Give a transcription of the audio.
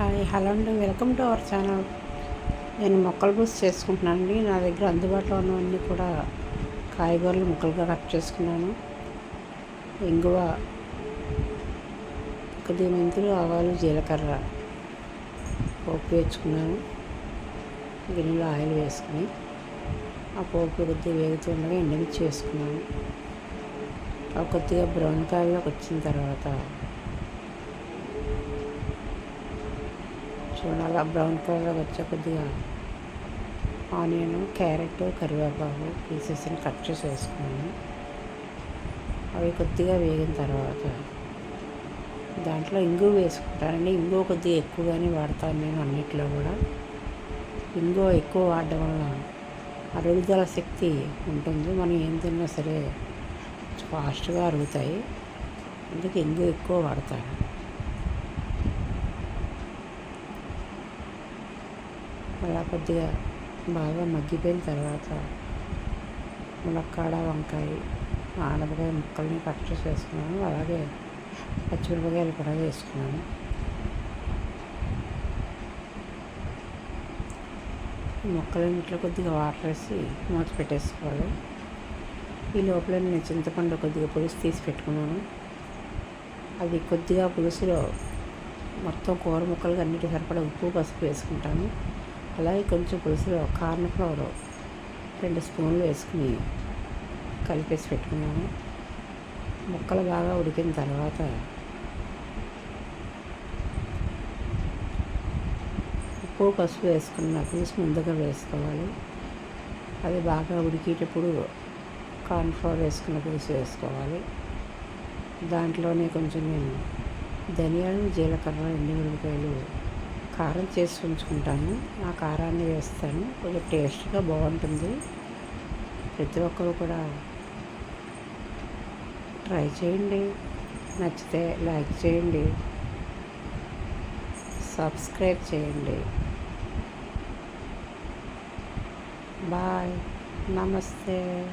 Hi hello అండి. Welcome to our channel. నేను మొక్కలు బూస్ చేసుకుంటున్నానండి. నా దగ్గర అందుబాటులో ఉన్నవన్నీ కూడా కాయగూరలు ముక్కలుగా కట్ చేసుకున్నాను. ఇంగువ కొద్దిగా మెంతులు ఆవాలు జీలకర్ర పోపు వేసుకున్నాను. గిన్నెలో ఆయిల్ వేసుకుని ఆ పోపు కొద్దిగా వేగుతుండగా ఎండుమిర్చి వేసుకున్నాను. ఆ కొద్దిగా బ్రౌన్ కలర్లోకి వచ్చిన తర్వాత కొంచెం అలా బ్రౌన్ కలర్ వచ్చే కొద్దిగా ఆనియన్ క్యారెట్ కరివేపాకు పీసెస్ని కట్ చేసి వేసుకున్నాను. అవి కొద్దిగా వేగిన తర్వాత దాంట్లో ఇంగు వేసుకుంటానండి. ఇంగు కొద్దిగా ఎక్కువగానే వాడతాను నేను అన్నిట్లో కూడా. ఇంగు ఎక్కువ వాడడం వల్ల అరుగుదల శక్తి ఉంటుంది. మనం ఏం తిన్నా సరే ఫాస్ట్గా అరుగుతాయి. అందుకే ఇంగు ఎక్కువ వాడతాను. అలా కొద్దిగా బాగా మగ్గిపోయిన తర్వాత ములక్కాడ వంకాయ ఆనపకాయ ముక్కల్ని కట్ చేసి వేసుకున్నాను. అలాగే పచ్చిమిరపకాయలు కూడా వేసుకున్నాను. ముక్కలన్నింటిలో కొద్దిగా వాటర్ వేసి మూత పెట్టేసుకోవాలి. ఈ లోపల నేను చింతపండు కొద్దిగా పులుసు తీసి పెట్టుకున్నాను. అది కొద్దిగా పులుసులో మొత్తం కూర ముక్కలు అన్నిటి సరిపడా ఉప్పు పసుపు వేసుకుంటాను. అలాగే కొంచెం పులుసులో కార్న్ ఫ్లవర్ రెండు స్పూన్లు వేసుకుని కలిపేసి పెట్టుకున్నాను ముక్కలు బాగా ఉడికిన తర్వాత ఉప్పు పసుపు వేసుకున్న పులుసు ముందుగా వేసుకోవాలి. అది బాగా ఉడికేటప్పుడు కార్న్ఫ్లవర్ వేసుకున్న పులుసు వేసుకోవాలి. దాంట్లోనే కొంచెం నేను ధనియాలు జీలకర్ర ఎండుమిరపకాయలు కారం చేసి ఉంచుకుంటాను. ఆ కారాన్ని వేస్తాను. కొంచెం టేస్ట్గా బాగుంటుంది. ప్రతి ఒక్కరు కూడా ట్రై చేయండి. నచ్చితే లైక్ చేయండి. సబ్స్క్రైబ్ చేయండి. బాయ్. నమస్తే.